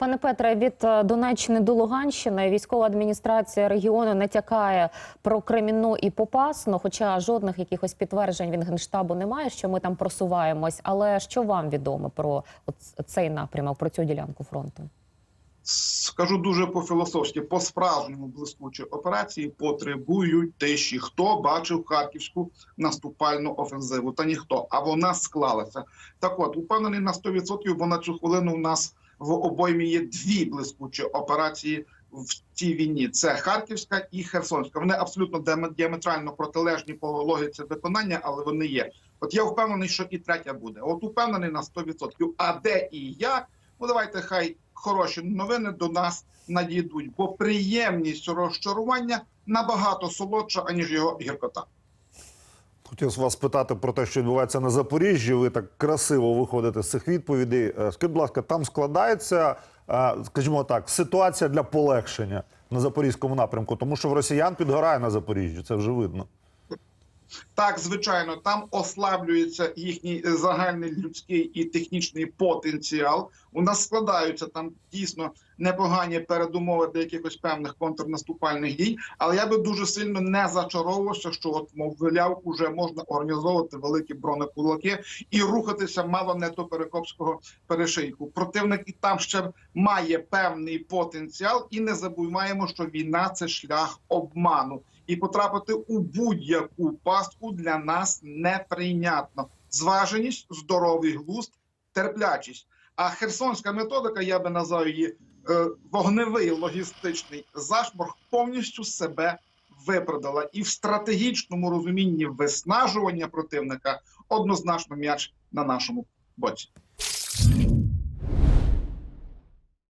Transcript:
Пане Петре, від е, Донеччини до Луганщини військова адміністрація регіону натякає про Кремінну і Попасну, хоча жодних якихось підтверджень від генштабу немає, що ми там просуваємось. Але що вам відомо про цей напрямок, про цю ділянку фронту? Скажу дуже по-філософськи, по справжньому блискучі операції потребують тиші. Хто бачив харківську наступальну офензиву? Та ніхто. А вона склалася. Так от, упевнений на 100%, бо на цю хвилину у нас в обоймі є дві блискучі операції в цій війні: це Харківська і Херсонська. Вони абсолютно діаме- діаметрально протилежні по логіці виконання, але вони є. От я впевнений, що і третя буде. От упевнений на 100%. А де і як? Ну давайте хай хороші новини до нас надійдуть, бо приємність розчарування набагато солодша, аніж його гіркота. Хотів вас питати про те, що відбувається на Запоріжжі. Ви так красиво виходите з цих відповідей. Е, Скажіть, будь ласка, там складається, е, скажімо так, ситуація для полегшення на запорізькому напрямку, тому що в росіян підгорає на Запоріжжі, це вже видно. Так, звичайно, там ослаблюється їхній е, загальний людський і технічний потенціал. У нас складаються там дійсно непогані передумови для якихось певних контрнаступальних дій. Але я би дуже сильно не зачаровувався, що от мовляв, уже можна організовувати великі бронекулаки і рухатися мало не до Перекопського перешийку. Противник і там ще має певний потенціал, і не забуваємо, що війна це шлях обману і потрапити у будь-яку пастку для нас неприйнятно. Зваженість, здоровий глузд, терплячість. А херсонська методика, я би назвав її е, вогневий логістичний зашморг, повністю себе виправдала. І в стратегічному розумінні виснажування противника однозначно м'яч на нашому боці.